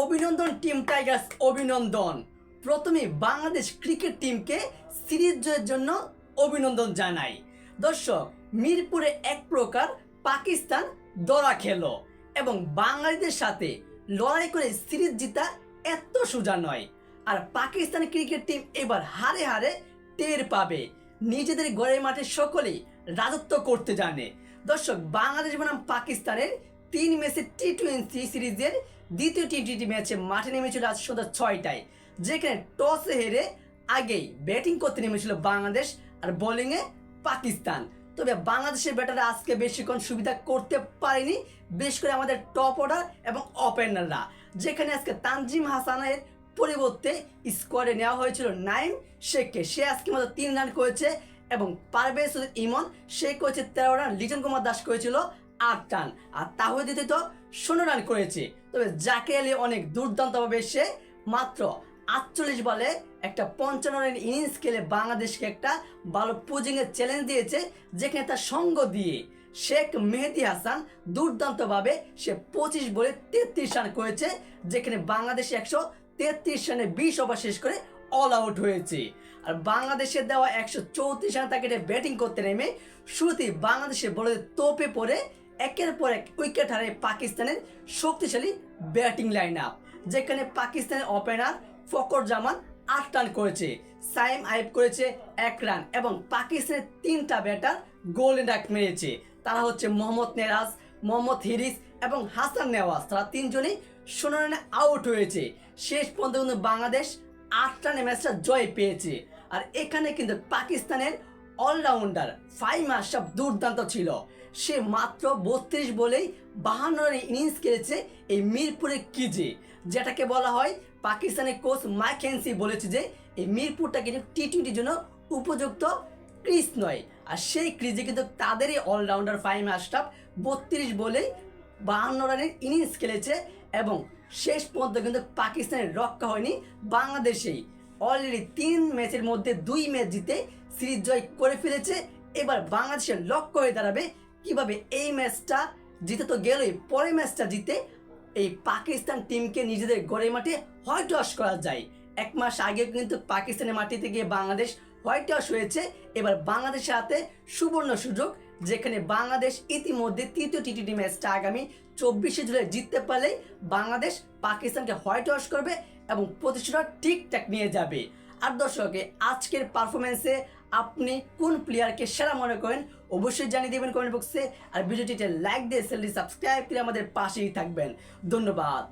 অভিনন্দন team Tigers অভিনন্দন। প্রথমে বাংলাদেশ ক্রিকেট টিমকে সিরিজ জয়ের জন্য অভিনন্দন জানাই। দর্শক, মিরপুরে এক প্রকার পাকিস্তান দরা খেলো এবং বাঙালিদের সাথে লড়াই করে সিরিজ জিতা এত সোজা নয়। আর পাকিস্তান ক্রিকেট টিম এবার হারে হারে টের পাবে। নিজেদের গড়ের মাঠে সকলেই রাজত্ব করতে জানে। দর্শক, বাংলাদেশ বনাম পাকিস্তানের তিন ম্যাচের টি টোয়েন্টি সিরিজের দ্বিতীয় টি টোয়েন্টি ম্যাচে মাঠে নেমেছিল আজ সন্ধ্যা ছয়টায়, যেখানে টসে হেরে আগেই ব্যাটিং করতে নেমেছিল বাংলাদেশ আর বোলিংয়ে পাকিস্তান। তবে বাংলাদেশের ব্যাটাররা আজকে বেশিক্ষণ সুবিধা করতে পারেনি বেশ করে আমাদের টপ অর্ডার এবং ওপেনাররা যেখানে আজকে তানজিম হাসানের পরিবর্তে স্কোয়াডে নেওয়া হয়েছিল নাইম শেখকে। সে আজকে মাত্র তিন রান করেছে এবং পারভেজ ইমন, সে করেছে তেরো রান লিটন কুমার দাস করেছিল আট রান। আর তাহিদ তো শূন্য রান করেছে। তবে জাকে আলী অনেক দুর্দান্তভাবে সে মাত্র আটচল্লিশ বলে একটা পঞ্চান্ন রান ইনিংস খেলে বাংলাদেশকে একটা ভালো পুজিংয়ের চ্যালেঞ্জ দিয়েছে, যেখানে তার সঙ্গ দিয়ে শেখ মেহেদি হাসান দুর্দান্তভাবে সে পঁচিশ বলে তেত্রিশ রান করেছে, যেখানে বাংলাদেশ একশো তেত্রিশ রানে বিশ ওভার শেষ করে অল আউট হয়েছে। আর বাংলাদেশের দেওয়া একশো চৌত্রিশ রান তাকে ব্যাটিং করতে নেমে, শুরুতেই বাংলাদেশের বলে তোপে পড়ে একের পর এক উইকেট হারে পাকিস্তানের শক্তিশালী ব্যাটিং লাইন আপ যেখানে পাকিস্তানের ওপেনার ফকর জামান আট রান করেছে, সাইম আইব করেছে এক রান এবং পাকিস্তানের তিনটা ব্যাটার গোল্ডেন ডাক মেরেছে। তারা হচ্ছে মোহাম্মদ নেরাজ মোহাম্মদ হিরিস এবং হাসান নেওয়াজ তারা তিনজনেই ষোলো রানে আউট হয়েছে। শেষ পর্যন্ত কিন্তু বাংলাদেশ আট রানে ম্যাচটা জয় পেয়েছে। আর এখানে কিন্তু পাকিস্তানের অলরাউন্ডার ফাইম আশরাফ দুর্দান্ত ছিল। সে মাত্র বত্রিশ বলেই বাহান্ন রানে ইনিংস খেলেছে এই মিরপুরের কিজে, যেটাকে বলা হয় পাকিস্তানের কোচ মাইক হেন্সি বলেছে যে এই মিরপুরটা কিন্তু টি টোয়েন্টির জন্য উপযুক্ত ক্রিজ নয়। আর সেই ক্রিজে কিন্তু তাদেরই অলরাউন্ডার ফাইম আশরাফ বত্রিশ বলেই বাহান্ন রানের ইনিংস খেলেছে এবং শেষ পর্যন্ত কিন্তু পাকিস্তানের রক্ষা হয়নি বাংলাদেশেই। অলরেডি তিন ম্যাচের মধ্যে দুই ম্যাচ জিতে সিরিজ জয় করে ফেলেছে। এবার বাংলাদেশের লক্ষ্য হয়ে দাঁড়াবে কীভাবে এই ম্যাচটা জিতে তো গেলই, পরের ম্যাচটা জিতে এই পাকিস্তান টিমকে নিজেদের গড়ে মাঠে হোয়াইট ওয়াশ করা যায়। এক মাস আগে কিন্তু পাকিস্তানের মাটিতে গিয়ে বাংলাদেশ হোয়াইট ওয়াশ হয়েছে। এবার বাংলাদেশের হাতে সুবর্ণ সুযোগ, যেখানে বাংলাদেশ ইতিমধ্যে তৃতীয় টি টোয়েন্টি ম্যাচটা আগামী চব্বিশে জুলাই জিততে পারলে বাংলাদেশ পাকিস্তানকে হোয়াইট ওয়াশ করবে এবং প্রতিষ্ঠাটা ঠিকঠাক নিয়ে যাবে। আর দর্শকে, আজকের পারফরমেন্সে আপনি কোন প্লেয়ারকে সেরা মনে করেন, অবশ্যই জানিয়ে দেবেন কমেন্ট বক্সে আর ভিডিওটিতে লাইক দিয়ে চ্যানেলটি সাবস্ক্রাইব করে আমাদের পাশেই থাকবেন। ধন্যবাদ।